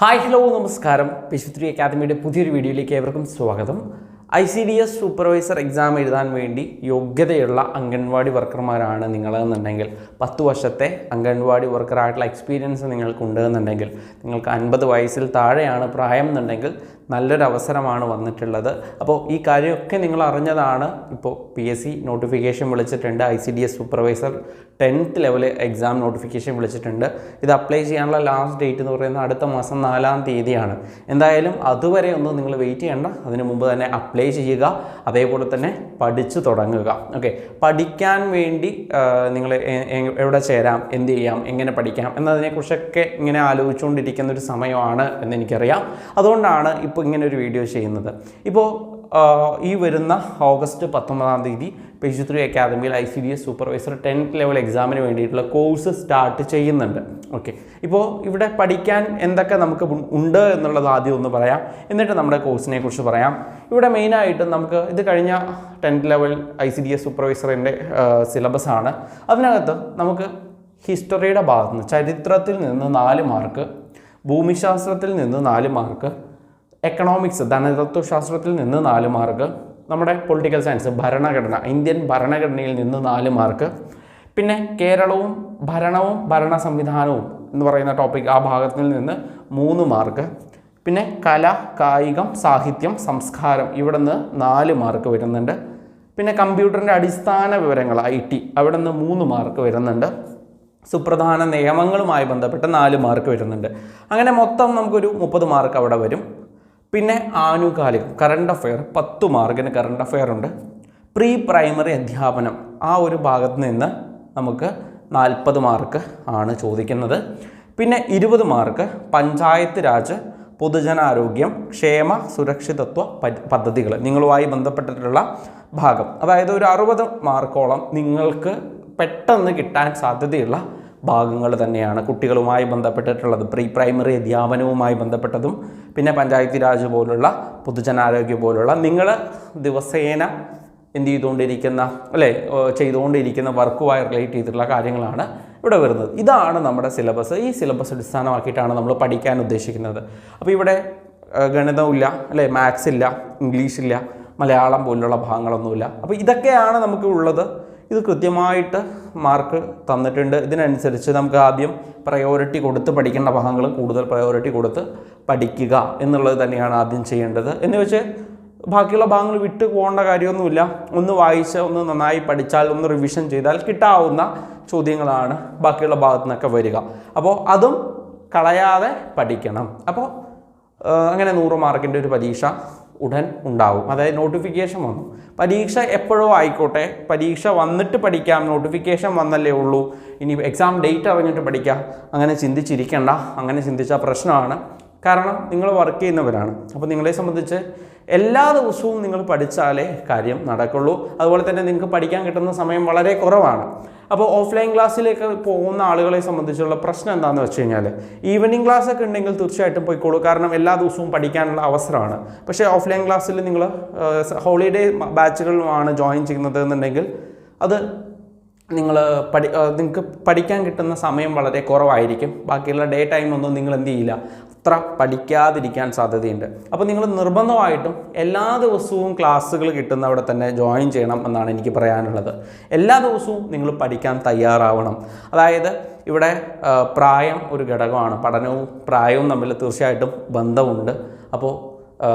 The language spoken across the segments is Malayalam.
ഹായ് ഹലോ നമസ്കാരം. പിശുത്രി അക്കാദമിയുടെ പുതിയൊരു വീഡിയോയിലേക്ക് ഏവർക്കും സ്വാഗതം. I C D S supervisor exam എഴുതാൻ വേണ്ടി യോഗ്യതയുള്ള അംഗൻവാടി വർക്കർമാരാണ് നിങ്ങളെന്നുണ്ടെങ്കിൽ പത്ത് വർഷത്തെ അംഗൻവാടി വർക്കറായിട്ടുള്ള എക്സ്പീരിയൻസ് നിങ്ങൾക്കുണ്ട് എന്നുണ്ടെങ്കിൽ നിങ്ങൾക്ക് അൻപത് വയസ്സിൽ താഴെയാണ് പ്രായം എന്നുണ്ടെങ്കിൽ നല്ലൊരു അവസരമാണ് വന്നിട്ടുള്ളത്. അപ്പോൾ ഈ കാര്യമൊക്കെ നിങ്ങൾ അറിഞ്ഞതാണ്. ഇപ്പോൾ പി എസ് സി നോട്ടിഫിക്കേഷൻ വിളിച്ചിട്ടുണ്ട്. I C D S supervisor tenth level exam notification വിളിച്ചിട്ടുണ്ട്. ഇത് അപ്ലൈ ചെയ്യാനുള്ള ലാസ്റ്റ് ഡേറ്റ് എന്ന് പറയുന്നത് അടുത്ത മാസം നാലാം തീയതിയാണ്. എന്തായാലും അതുവരെ ഒന്നും നിങ്ങൾ വെയിറ്റ് ചെയ്യേണ്ട. അതിന് മുമ്പ് തന്നെ അപ്ലൈ ചെയ്യുക അതേപോലെ തന്നെ പഠിച്ചു തുടങ്ങുക. ഓക്കെ പഠിക്കാൻ വേണ്ടി നിങ്ങൾ എവിടെ ചേരാം എന്ത് ചെയ്യാം എങ്ങനെ പഠിക്കാം എന്നതിനെക്കുറിച്ചൊക്കെ ഇങ്ങനെ ആലോചിച്ചുകൊണ്ടിരിക്കുന്ന ഒരു സമയമാണ് എന്ന് എനിക്കറിയാം. അതുകൊണ്ടാണ് ഇപ്പോൾ ഇങ്ങനെ ഒരു വീഡിയോ ചെയ്യുന്നത്. ഇപ്പോൾ ഈ വരുന്ന ഓഗസ്റ്റ് പത്തൊമ്പതാം തീയതി പേജ് ത്രീ അക്കാദമിയിൽ I C D S supervisor tenth level എക്സാമിന് വേണ്ടിയിട്ടുള്ള കോഴ്സ് സ്റ്റാർട്ട് ചെയ്യുന്നുണ്ട്. ഓക്കെ ഇപ്പോൾ ഇവിടെ പഠിക്കാൻ എന്തൊക്കെ നമുക്ക് ഉണ്ട് എന്നുള്ളത് ആദ്യം ഒന്ന് പറയാം. എന്നിട്ട് നമ്മുടെ കോഴ്സിനെ കുറിച്ച് പറയാം. ഇവിടെ മെയിനായിട്ട് നമുക്ക് ഇത് കഴിഞ്ഞ tenth level I C D S സൂപ്പർവൈസറിന്റെ സിലബസാണ് അതിനകത്ത് നമുക്ക് ഹിസ്റ്ററിയുടെ ഭാഗത്ത് നിന്ന് ചരിത്രത്തിൽ നിന്ന് നാല് മാർക്ക് ഭൂമിശാസ്ത്രത്തിൽ നിന്ന് നാല് മാർക്ക് എക്കണോമിക്സ് ധനതത്വശാസ്ത്രത്തിൽ നിന്ന് നാല് മാർക്ക് നമ്മുടെ പൊളിറ്റിക്കൽ സയൻസ് ഭരണഘടന ഇന്ത്യൻ ഭരണഘടനയിൽ നിന്ന് നാല് മാർക്ക് പിന്നെ കേരളവും ഭരണവും ഭരണ സംവിധാനവും എന്ന് പറയുന്ന ടോപ്പിക് ആ ഭാഗത്തിൽ നിന്ന് മൂന്ന് മാർക്ക് പിന്നെ കല കായികം സാഹിത്യം സംസ്കാരം ഇവിടെ നിന്ന് നാല് മാർക്ക് വരുന്നുണ്ട്. പിന്നെ കമ്പ്യൂട്ടറിന്റെ അടിസ്ഥാന വിവരങ്ങൾ ഐ ടി അവിടെ നിന്ന് മൂന്ന് മാർക്ക് വരുന്നുണ്ട്. സുപ്രധാന നിയമങ്ങളുമായി ബന്ധപ്പെട്ട് നാല് മാർക്ക് വരുന്നുണ്ട്. അങ്ങനെ മൊത്തം നമുക്കൊരു മുപ്പത് മാർക്ക് അവിടെ വരും. പിന്നെ ആനുകാലികം കറണ്ട് അഫെയർ പത്ത് മാർക്കിന് കറണ്ട് അഫെയർ ഉണ്ട്. പ്രീ പ്രൈമറി അധ്യാപനം ആ ഒരു ഭാഗത്ത് നിന്ന് നമുക്ക് നാൽപ്പത് മാർക്ക് ആണ് ചോദിക്കുന്നത്. പിന്നെ ഇരുപത് മാർക്ക് പഞ്ചായത്ത് രാജ് പൊതുജനാരോഗ്യം ക്ഷേമ സുരക്ഷിതത്വ പദ്ധതികൾ നിങ്ങളുമായി ബന്ധപ്പെട്ടിട്ടുള്ള ഭാഗം. അതായത് ഒരു അറുപത് മാർക്കോളം നിങ്ങൾക്ക് പെട്ടെന്ന് കിട്ടാൻ സാധ്യതയുള്ള ഭാഗങ്ങൾ തന്നെയാണ്. കുട്ടികളുമായി ബന്ധപ്പെട്ടിട്ടുള്ളത്. പ്രീ പ്രൈമറി അധ്യാപനവുമായി ബന്ധപ്പെട്ടതും പിന്നെ പഞ്ചായത്തി രാജ് പോലുള്ള പൊതുജനാരോഗ്യം പോലുള്ള നിങ്ങൾ ദിവസേന എന്ത് ചെയ്തുകൊണ്ടിരിക്കുന്ന അല്ലേ ചെയ്തുകൊണ്ടിരിക്കുന്ന വർക്കുമായി റിലേറ്റ് ചെയ്തിട്ടുള്ള കാര്യങ്ങളാണ് ഇവിടെ വരുന്നത്. ഇതാണ് നമ്മുടെ സിലബസ്. ഈ സിലബസ് അടിസ്ഥാനമാക്കിയിട്ടാണ് നമ്മൾ പഠിക്കാൻ ഉദ്ദേശിക്കുന്നത്. അപ്പോൾ ഇവിടെ ഗണിതമില്ല അല്ലേ മാത്സ് ഇല്ല ഇംഗ്ലീഷ് ഇല്ല മലയാളം പോലുള്ള ഭാഗങ്ങളൊന്നുമില്ല. അപ്പോൾ ഇതൊക്കെയാണ് നമുക്ക് ഉള്ളത്. ഇത് കൃത്യമായിട്ട് മാർക്ക് തന്നിട്ടുണ്ട്. ഇതിനനുസരിച്ച് നമുക്ക് ആദ്യം പ്രയോറിറ്റി കൊടുത്ത് പഠിക്കേണ്ട ഭാഗങ്ങൾ കൂടുതൽ പ്രയോറിറ്റി കൊടുത്ത് പഠിക്കുക എന്നുള്ളത് തന്നെയാണ് ആദ്യം ചെയ്യേണ്ടത്. എന്ന് വെച്ച് ബാക്കിയുള്ള ഭാഗങ്ങൾ വിട്ട് പോകേണ്ട കാര്യമൊന്നുമില്ല. ഒന്ന് വായിച്ച് ഒന്ന് നന്നായി പഠിച്ചാൽ ഒന്ന് റിവിഷൻ ചെയ്താൽ കിട്ടാവുന്ന ചോദ്യങ്ങളാണ് ബാക്കിയുള്ള ഭാഗത്തു നിന്നൊക്കെ വരിക. അപ്പോൾ അതും കളയാതെ പഠിക്കണം. അപ്പോൾ അങ്ങനെ നൂറ് മാർക്കിന്റെ ഒരു പരീക്ഷ ഉടൻ ഉണ്ടാവും. അതായത് നോട്ടിഫിക്കേഷൻ വന്നു. പരീക്ഷ എപ്പോഴോ ആയിക്കോട്ടെ. പരീക്ഷ വന്നിട്ട് പഠിക്കാം. നോട്ടിഫിക്കേഷൻ വന്നല്ലേ ഉള്ളൂ. ഇനി എക്സാം ഡേറ്റ് അറിഞ്ഞിട്ട് പഠിക്കാം. അങ്ങനെ ചിന്തിച്ചിരിക്കണ്ട. അങ്ങനെ ചിന്തിച്ച പ്രശ്നമാണ്. കാരണം നിങ്ങൾ വർക്ക് ചെയ്യുന്നവരാണ്. അപ്പോൾ നിങ്ങളെ സംബന്ധിച്ച് എല്ലാ ദിവസവും നിങ്ങൾ പഠിച്ചാലേ കാര്യം നടക്കുള്ളൂ. അതുപോലെ തന്നെ നിങ്ങൾക്ക് പഠിക്കാൻ കിട്ടുന്ന സമയം വളരെ കുറവാണ്. അപ്പോൾ ഓഫ്ലൈൻ ക്ലാസ്സിലേക്ക് പോകുന്ന ആളുകളെ സംബന്ധിച്ചുള്ള പ്രശ്നം എന്താണെന്ന് വെച്ച് കഴിഞ്ഞാൽ ഈവനിങ് ക്ലാസ് ഒക്കെ ഉണ്ടെങ്കിൽ തീർച്ചയായിട്ടും പോയിക്കോളൂ. കാരണം എല്ലാ ദിവസവും പഠിക്കാനുള്ള അവസരമാണ്. പക്ഷേ ഓഫ്ലൈൻ ക്ലാസ്സിൽ നിങ്ങൾ ഹോളിഡേ ബാച്ചുകളിലുമാണ് ജോയിൻ ചെയ്യുന്നത് എന്നുണ്ടെങ്കിൽ അത് നിങ്ങൾ പഠി നിങ്ങൾക്ക് പഠിക്കാൻ കിട്ടുന്ന സമയം വളരെ കുറവായിരിക്കും. ബാക്കിയുള്ള ഡേ ടൈം ഒന്നും നിങ്ങൾ എന്ത് ചെയ്യില്ല. അത്ര പഠിക്കാതിരിക്കാൻ സാധ്യതയുണ്ട്. അപ്പോൾ നിങ്ങൾ നിർബന്ധമായിട്ടും എല്ലാ ദിവസവും ക്ലാസ്സുകൾ കിട്ടുന്ന അവിടെ തന്നെ ജോയിൻ ചെയ്യണം എന്നാണ് എനിക്ക് പറയാനുള്ളത്. എല്ലാ ദിവസവും നിങ്ങൾ പഠിക്കാൻ തയ്യാറാവണം. അതായത് ഇവിടെ പ്രായം ഒരു ഘടകമാണ്. പഠനവും പ്രായവും തമ്മിൽ തീർച്ചയായിട്ടും ബന്ധമുണ്ട്. അപ്പോൾ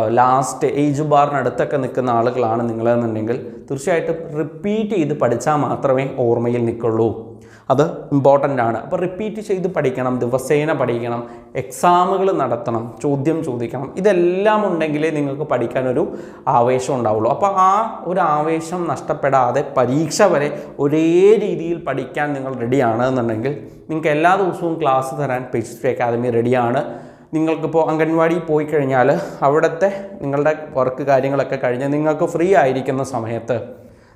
ലാസ്റ്റ് ഏജ് ബാറിനടുത്തൊക്കെ നിൽക്കുന്ന ആളുകളാണ് നിങ്ങളെന്നുണ്ടെങ്കിൽ തീർച്ചയായിട്ടും റിപ്പീറ്റ് ചെയ്ത് പഠിച്ചാൽ മാത്രമേ ഓർമ്മയിൽ നിൽക്കുള്ളൂ. അത് ഇമ്പോർട്ടന്റ് ആണ്. അപ്പോൾ റിപ്പീറ്റ് ചെയ്ത് പഠിക്കണം ദിവസേന പഠിക്കണം എക്സാമുകൾ നടത്തണം ചോദ്യം ചോദിക്കണം ഇതെല്ലാം ഉണ്ടെങ്കിലേ നിങ്ങൾക്ക് പഠിക്കാനൊരു ആവേശം ഉണ്ടാവുള്ളൂ. അപ്പോൾ ആ ഒരു ആവേശം നഷ്ടപ്പെടാതെ പരീക്ഷ വരെ ഒരേ രീതിയിൽ പഠിക്കാൻ നിങ്ങൾ റെഡിയാണ് എന്നുണ്ടെങ്കിൽ നിങ്ങൾക്ക് എല്ലാ ദിവസവും ക്ലാസ് തരാൻ പേജ് അക്കാദമി റെഡിയാണ് നിങ്ങൾക്കിപ്പോൾ അംഗൻവാടി പോയി കഴിഞ്ഞാൽ അവിടുത്തെ നിങ്ങളുടെ വർക്ക് കാര്യങ്ങളൊക്കെ കഴിഞ്ഞ് നിങ്ങൾക്ക് ഫ്രീ ആയിരിക്കുന്ന സമയത്ത്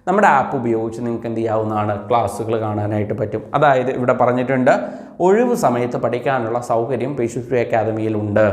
നമ്മുടെ ആപ്പ് ഉപയോഗിച്ച് നിങ്ങൾക്ക് എന്ത് ചെയ്യാവുന്നതാണ് ക്ലാസ്സുകൾ കാണാനായിട്ട് പറ്റും. അതായത് ഇവിടെ പറഞ്ഞിട്ടുണ്ട് ഒഴിവ് സമയത്ത് പഠിക്കാനുള്ള സൗകര്യം പേശുശ്രീ അക്കാദമിയിലുണ്ട്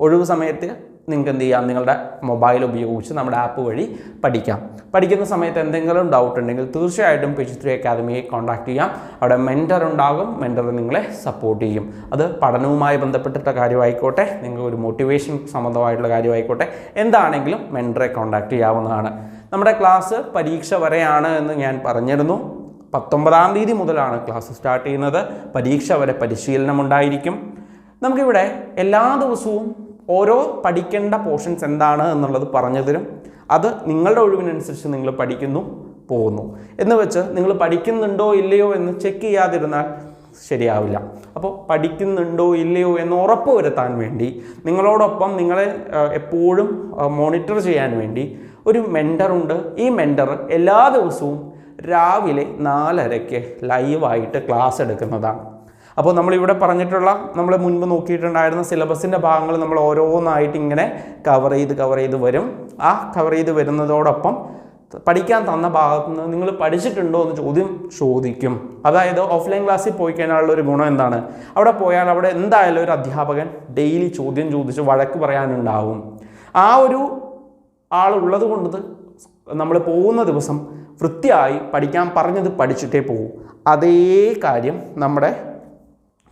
ഒഴിവ് സമയത്ത് നിങ്ങൾക്ക് എന്ത് ചെയ്യാം നിങ്ങളുടെ മൊബൈൽ ഉപയോഗിച്ച് നമ്മുടെ ആപ്പ് വഴി പഠിക്കാം. പഠിക്കുന്ന സമയത്ത് എന്തെങ്കിലും ഡൗട്ട് ഉണ്ടെങ്കിൽ തീർച്ചയായിട്ടും പേജ് ത്രീ അക്കാദമിയെ കോൺടാക്ട് ചെയ്യാം. അവിടെ മെന്റർ ഉണ്ടാകും. മെന്റർ നിങ്ങളെ സപ്പോർട്ട് ചെയ്യും. അത് പഠനവുമായി ബന്ധപ്പെട്ടിട്ട കാര്യമായിക്കോട്ടെ നിങ്ങൾക്ക് ഒരു മോട്ടിവേഷൻ സംബന്ധമായിട്ടുള്ള കാര്യമായിക്കോട്ടെ എന്താണെങ്കിലും മെന്ററെ കോൺടാക്ട് ചെയ്യാവുന്നതാണ്. നമ്മുടെ ക്ലാസ് പരീക്ഷ വരെയാണ് എന്ന് ഞാൻ പറഞ്ഞിരുന്നു. പത്തൊമ്പതാം തീയതി മുതലാണ് ക്ലാസ് സ്റ്റാർട്ട് ചെയ്യുന്നത്. പരീക്ഷ വരെ പരിശീലനം ഉണ്ടായിരിക്കും നമുക്കിവിടെ എല്ലാ ദിവസവും ഓരോ പഠിക്കേണ്ട പോർഷൻസ് എന്താണ് എന്നുള്ളത് പറഞ്ഞു തരും. അത് നിങ്ങളുടെ ഒഴിവിനനുസരിച്ച് നിങ്ങൾ പഠിക്കുന്നു പോകുന്നു. എന്ന് വെച്ച് നിങ്ങൾ പഠിക്കുന്നുണ്ടോ ഇല്ലയോ എന്ന് ചെക്ക് ചെയ്യാതിരുന്നാൽ ശരിയാവില്ല. അപ്പോൾ പഠിക്കുന്നുണ്ടോ ഇല്ലയോ എന്ന് ഉറപ്പ് വരുത്താൻ വേണ്ടി നിങ്ങളോടൊപ്പം നിങ്ങളെ എപ്പോഴും മോണിറ്റർ ചെയ്യാൻ വേണ്ടി ഒരു മെന്ററുണ്ട് ഈ മെന്റർ എല്ലാ ദിവസവും രാവിലെ നാലരയ്ക്ക് ലൈവായിട്ട് ക്ലാസ് എടുക്കുന്നതാണ്. അപ്പോൾ നമ്മളിവിടെ പറഞ്ഞിട്ടുള്ള നമ്മൾ മുൻപ് നോക്കിയിട്ടുണ്ടായിരുന്ന സിലബസിന്റെ ഭാഗങ്ങൾ നമ്മൾ ഓരോന്നായിട്ട് ഇങ്ങനെ കവർ ചെയ്ത് കവർ ചെയ്ത് വരും. ആ കവർ ചെയ്ത് വരുന്നതോടൊപ്പം പഠിക്കാൻ തന്ന ഭാഗത്ത് നിന്ന് നിങ്ങൾ പഠിച്ചിട്ടുണ്ടോ എന്ന് ചോദ്യം ചോദിക്കും. അതായത് ഓഫ്ലൈൻ ക്ലാസ്സിൽ പോയി കഴിഞ്ഞാലുള്ള ഒരു ഗുണം എന്താണ്? അവിടെ പോയാൽ അവിടെ എന്തായാലും ഒരു അധ്യാപകൻ ഡെയിലി ചോദ്യം ചോദിച്ച് വഴക്ക് പറയാനുണ്ടാവും. ആ ഒരു ആളുള്ളത് കൊണ്ട് നമ്മൾ പോകുന്ന ദിവസം വൃത്തിയായി പഠിക്കാൻ പറഞ്ഞത് പഠിച്ചിട്ടേ പോകൂ. അതേ കാര്യം നമ്മുടെ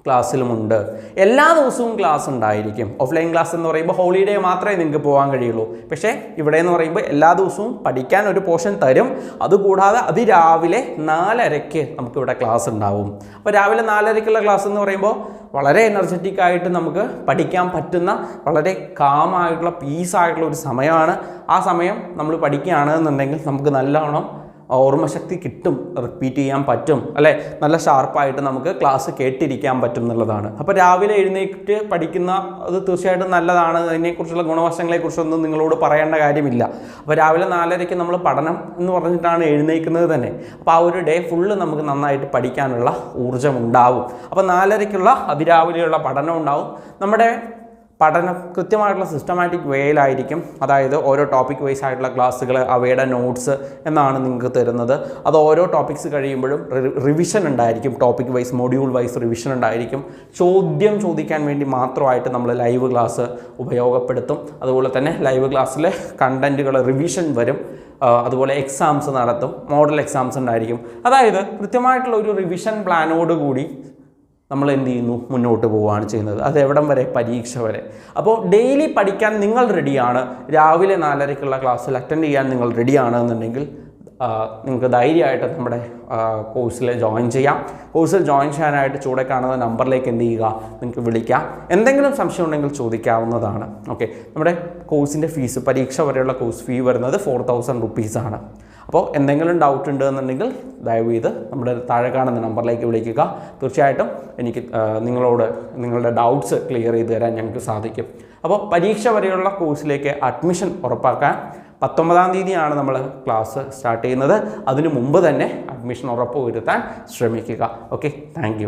ക്ലാസ്സിലുമുണ്ട്. എല്ലാ ദിവസവും ക്ലാസ് ഉണ്ടായിരിക്കും. ഓഫ്ലൈൻ ക്ലാസ് എന്ന് പറയുമ്പോൾ ഹോളിഡേ മാത്രമേ നിങ്ങൾക്ക് പോകാൻ കഴിയുള്ളൂ. പക്ഷേ ഇവിടെ എന്ന് പറയുമ്പോൾ എല്ലാ ദിവസവും പഠിക്കാൻ ഒരു പോർഷൻ തരും. അതുകൂടാതെ അതിരാവിലെ നാലരയ്ക്ക് നമുക്കിവിടെ ക്ലാസ് ഉണ്ടാവും. അപ്പോൾ രാവിലെ നാലരയ്ക്കുള്ള ക്ലാസ് എന്ന് പറയുമ്പോൾ വളരെ എനർജറ്റിക് ആയിട്ട് നമുക്ക് പഠിക്കാൻ പറ്റുന്ന വളരെ കാമായിട്ടുള്ള പീസായിട്ടുള്ള ഒരു സമയമാണ്. ആ സമയം നമ്മൾ പഠിക്കുകയാണെന്നുണ്ടെങ്കിൽ നമുക്ക് നല്ലോണം ഓർമ്മശക്തി കിട്ടും റിപ്പീറ്റ് ചെയ്യാൻ പറ്റും അല്ലേ? നല്ല ഷാർപ്പായിട്ട് നമുക്ക് ക്ലാസ് കേട്ടിരിക്കാൻ പറ്റും എന്നുള്ളതാണ്. അപ്പോൾ രാവിലെ എഴുന്നേറ്റ് പഠിക്കുന്ന അത് തീർച്ചയായിട്ടും നല്ലതാണ്. അതിനെക്കുറിച്ചുള്ള ഗുണവശങ്ങളെക്കുറിച്ചൊന്നും നിങ്ങളോട് പറയേണ്ട കാര്യമില്ല. അപ്പോൾ രാവിലെ നാലരയ്ക്ക് നമ്മൾ പഠനം എന്ന് പറഞ്ഞിട്ടാണ് എഴുന്നേൽക്കുന്നത് തന്നെ. അപ്പോൾ ആ ഒരു ഡേ ഫുള്ള് നമുക്ക് നന്നായിട്ട് പഠിക്കാനുള്ള ഊർജം ഉണ്ടാവും. അപ്പോൾ നാലരയ്ക്കുള്ള അതിരാവിലെയുള്ള പഠനം ഉണ്ടാവും. നമ്മുടെ പഠനം കൃത്യമായിട്ടുള്ള സിസ്റ്റമാറ്റിക് വേയിലായിരിക്കും അതായത് ഓരോ ടോപ്പിക് വൈസ് ആയിട്ടുള്ള ക്ലാസ്സുകൾ അവയുടെ നോട്ട്സ് എന്നാണ് നിങ്ങൾക്ക് തരുന്നത്. അത് ഓരോ ടോപ്പിക്സ് കഴിയുമ്പോഴും റിവിഷൻ ഉണ്ടായിരിക്കും topic wise module wise revision ഉണ്ടായിരിക്കും. ചോദ്യം ചോദിക്കാൻ വേണ്ടി മാത്രമായിട്ട് നമ്മൾ ലൈവ് ക്ലാസ് ഉപയോഗപ്പെടുത്തും. അതുപോലെ തന്നെ ലൈവ് ക്ലാസ്സിലെ കണ്ടന്റുകൾ റിവിഷൻ വരും. അതുപോലെ എക്സാംസ് നടത്തും. മോഡൽ എക്സാംസ് ഉണ്ടായിരിക്കും. അതായത് കൃത്യമായിട്ടുള്ള ഒരു റിവിഷൻ പ്ലാനോട് കൂടി നമ്മൾ എന്ത് ചെയ്യുന്നു മുന്നോട്ട് പോവുകയാണ് ചെയ്യുന്നത്. അത് എവിടം വരെ? പരീക്ഷ വരെ. അപ്പോൾ ഡെയിലി പഠിക്കാൻ നിങ്ങൾ റെഡിയാണ് രാവിലെ നാലരയ്ക്കുള്ള ക്ലാസ്സിൽ അറ്റൻഡ് ചെയ്യാൻ നിങ്ങൾ റെഡിയാണ് എന്നുണ്ടെങ്കിൽ നിങ്ങൾക്ക് ധൈര്യമായിട്ട് നമ്മുടെ കോഴ്സിൽ ജോയിൻ ചെയ്യാം. കോഴ്സിൽ ജോയിൻ ചെയ്യാനായിട്ട് ചൂടെ കാണുന്ന നമ്പറിലേക്ക് എന്ത് ചെയ്യുക? നിങ്ങൾക്ക് വിളിക്കാം. എന്തെങ്കിലും സംശയം ഉണ്ടെങ്കിൽ ചോദിക്കാവുന്നതാണ്. ഓക്കെ നമ്മുടെ കോഴ്സിന്റെ ഫീസ് പരീക്ഷ വരെയുള്ള കോഴ്സ് ഫീ വരുന്നത് ഫോർ തൗസൻഡ് റുപ്പീസാണ് അപ്പോൾ എന്തെങ്കിലും ഡൗട്ട് ഉണ്ട് എന്നുണ്ടെങ്കിൽ ദയവ് ചെയ്ത് നമ്മുടെ താഴെ കാണുന്ന നമ്പറിലേക്ക് വിളിക്കുക. തീർച്ചയായിട്ടും എനിക്ക് നിങ്ങളോട് നിങ്ങളുടെ ഡൗട്ട്സ് ക്ലിയർ ചെയ്ത് തരാൻ ഞങ്ങൾക്ക് സാധിക്കും. അപ്പോൾ പരീക്ഷ വരെയുള്ള കോഴ്സിലേക്ക് അഡ്മിഷൻ ഉറപ്പാക്കാൻ പത്തൊമ്പതാം തീയതിയാണ് നമ്മൾ ക്ലാസ് സ്റ്റാർട്ട് ചെയ്യുന്നത്. അതിനു മുമ്പ് തന്നെ അഡ്മിഷൻ ഉറപ്പ് വരുത്താൻ ശ്രമിക്കുക ഓക്കെ താങ്ക്